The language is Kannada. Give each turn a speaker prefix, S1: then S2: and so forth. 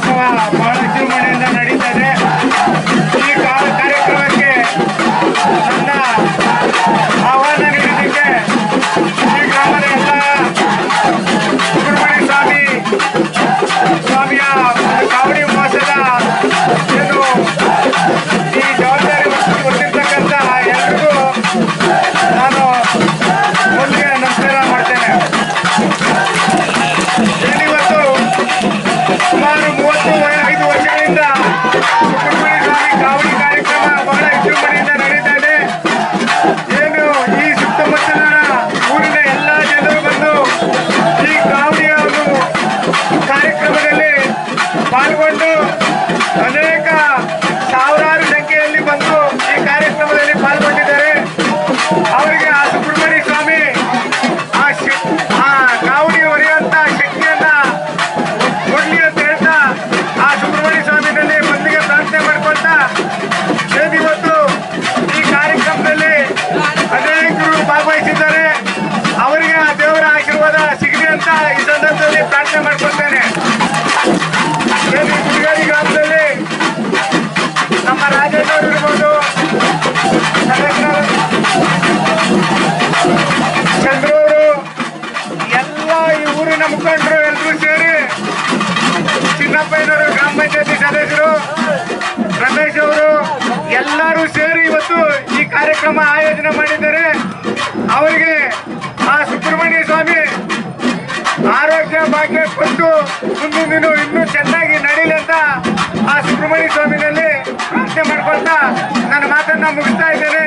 S1: ವರ್ಷ ಬಹಳಷ್ಟು ಮನೆಯಿಂದ ನಡೀತದೆ ಈ ಕಾರ್ಯಕ್ರಮಕ್ಕೆ ನನ್ನ ಆಹ್ವಾನ ನೀಡಿದ್ದಕ್ಕೆ ಈ ಗ್ರಾಮದ ಎಲ್ಲ ಸುಬ್ರಹ್ಮಣ್ಯ ಸ್ವಾಮಿ ಸ್ವಾಮಿಯ ಕಾವಡಿ ಮಾಸದ Amen. ಮುಖಂಡರು ಎಲ್ಲರೂ ಸೇರಿ ಚಿನ್ನಪ್ಪಯ್ಯನವರು ಗ್ರಾಮ ಪಂಚಾಯತಿ ಸದಸ್ಯರು, ರಮೇಶ್ ಅವರು ಎಲ್ಲರೂ ಸೇರಿ ಇವತ್ತು ಈ ಕಾರ್ಯಕ್ರಮ ಆಯೋಜನೆ ಮಾಡಿದ್ದಾರೆ. ಅವರಿಗೆ ಆ ಸುಬ್ರಹ್ಮಣ್ಯ ಸ್ವಾಮಿ ಆರೋಗ್ಯ ಭಾಗ್ಯ ಕೊಟ್ಟು ಮುಂದಿನ ದಿನ ಇನ್ನೂ ಚೆನ್ನಾಗಿ ನಡೀಲಿ ಅಂತ ಆ ಸುಬ್ರಹ್ಮಣ್ಯ ಸ್ವಾಮಿನಲ್ಲಿ ಪ್ರಾರ್ಥನೆ ಮಾಡ್ಕೊಳ್ತಾ ನನ್ನ ಮಾತನ್ನ ಮುಗಿಸ್ತಾ ಇದ್ದೇನೆ.